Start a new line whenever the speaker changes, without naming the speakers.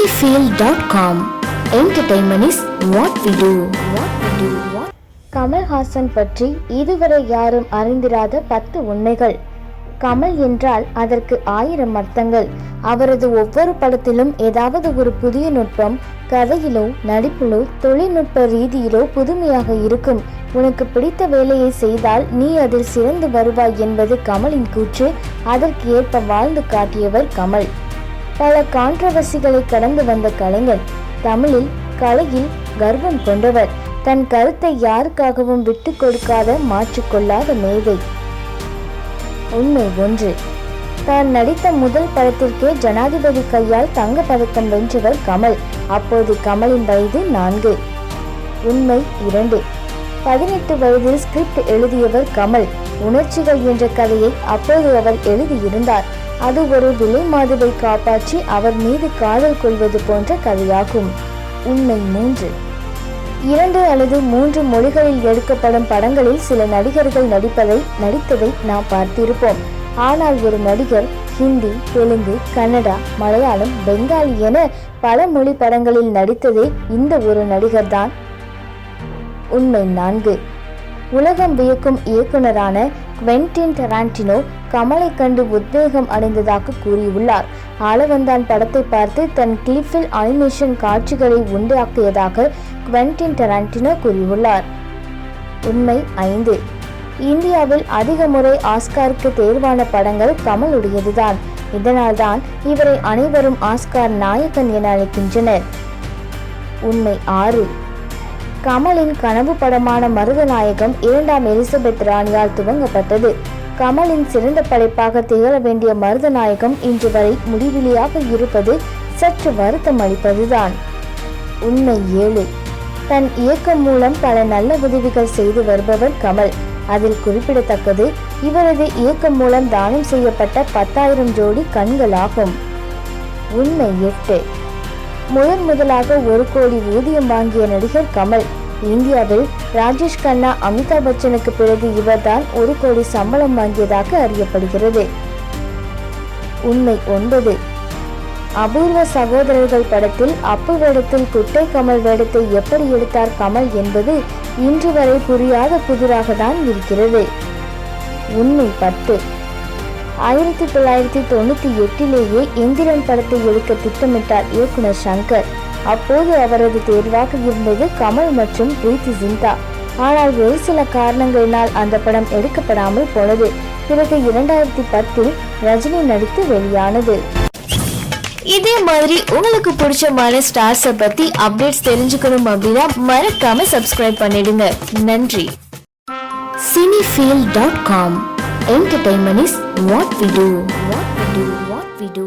cinefield.com Entertainment is what we do.
Kamal Haasan பற்றி இதுவரை யாரும் அறிந்திராத பத்து உண்மைகள். கமல் என்றால் அதற்கு ஆயிரம் அர்த்தங்கள். அவரது ஒவ்வொரு படத்திலும் ஏதாவது ஒரு புதிய நுட்பம் கதையிலோ நடிப்பிலோ தொழில்நுட்ப ரீதியிலோ புதுமையாக இருக்கும். உனக்கு பிடித்த வேலையை செய்தால் நீ அதில் சிறந்து வருவாய் என்பது கமலின் கூற்று. அதற்கு ஏற்ப வாழ்ந்து காட்டியவர் கமல். பல கான்ட்ரவர்சிகளை கடந்து வந்த கலைஞர் தமிழில் கலையில் கர்வம் கொண்டவர். தன் கருத்தை யாருக்காகவும் விட்டு கொடுக்காத மாற்றிக்கொள்ளாத மேதை. உண்மை ஒன்று. தான் நடித்த முதல் படத்திற்கே ஜனாதிபதி கையால் தங்க பதக்கம் வென்றவர் கமல். அப்போது கமலின் வயது நான்கு. உண்மை இரண்டு. பதினெட்டு வயதில் ஸ்கிரிப்ட் எழுதியவர் கமல். உணர்ச்சிகள் என்ற கதையை அப்போது அவர் எழுதியிருந்தார். அது ஒரு விலை மாதுவை காப்பாற்றி அவர் மீது காதல் கொள்வது போன்ற கதையாகும். உண்மை மூன்று. இரண்டு அல்லது மூன்று மொழிகளில் எடுக்கப்படும் படங்களில் சில நடிகர்கள் நடிப்பதை நடித்ததை நாம் பார்த்திருப்போம். ஆனால் ஒரு நடிகர் ஹிந்தி தெலுங்கு கன்னடா மலையாளம் பெங்காலி என பல மொழி படங்களில் நடித்ததே இந்த ஒரு நடிகர் தான் உண்மை நான்கு. உலகம் வியக்கும் இயக்குனரான குவென்டின் டெராண்டினோ கமலை கண்டு உத்வேகம் அடைந்ததாக கூறியுள்ளார். ஆளவந்தான் படத்தை பார்த்து தன் கிளிப்பில் அனிமேஷன் காட்சிகளை உண்டாக்கியதாக குவென்டின் டெராண்டினோ கூறியுள்ளார். உண்மை ஐந்து. இந்தியாவில் அதிக முறை ஆஸ்காருக்கு தேர்வான படங்கள் கமலுடையதுதான். இதனால்தான் இவரை அனைவரும் ஆஸ்கார் நாயகன் என அழைக்கின்றனர். உண்மை ஆறு. கமலின் கனவு படமான மருதநாயகம் இரண்டாம் எலிசபெத் ராணியால் துவங்கப்பட்டது. கமலின் சிறந்த படைப்பாக திகழ வேண்டிய மருதநாயகம் இன்று வரை முடிவிலியாக இருப்பது சற்று வருத்தம் அளிப்பதுதான். உண்மை ஏழு. தன் இயக்கம் மூலம் பல நல்ல உதவிகள் செய்து வருபவர் கமல். அதில் குறிப்பிடத்தக்கது இவரது இயக்கம் மூலம் தானம் செய்யப்பட்ட பத்தாயிரம் ஜோடி கண்களாகும். உண்மை எட்டு. முதன் முதலாக ஒரு கோடி ஊதியம் வாங்கிய நடிகர் கமல் இந்தியாவில் ராஜேஷ் கண்ணா அமிதாப் பச்சனுக்கு பிறகு இவர்தான் ஒரு கோடி சம்பளம் வாங்கியதாக அறியப்படுகிறது. உண்மை ஒன்பது. அபூர்வ சகோதரர்கள் படத்தில் அப்பு வேடத்தில் குட்டை கமல் வேடத்தை எப்படி எடுத்தார் கமல் என்பது இன்று வரை புரியாத புதிராக தான் இருக்கிறது. உண்மை பத்து. ஆயிரத்தி தொள்ளாயிரத்தி தொண்ணூத்தி எட்டிலேயே எந்திரன் படத்தை எடுக்க திட்டமிட்டார் இயக்குனர் சங்கர். அப்போது அவரது தேர்வாக இருந்தது கமல் மற்றும் பிரீத்தி ஜிந்தா ஆனால் ஒரு சில காரணங்களினால் அந்த படம் எடுக்கப்படாமல் போனது. பிறகு இரண்டாயிரத்தி பத்தில் ரஜினி நடித்து வெளியானது. இதே மாதிரி உங்களுக்கு பிடிச்சமான ஸ்டார்ஸை பத்தி அப்டேட்ஸ் தெரிஞ்சுக்கணும் அப்படின்னா மறக்காம சப்ஸ்கிரைப் பண்ணிடுங்க. நன்றி.
Cinephile dot com entertainment is what we do what we do what we do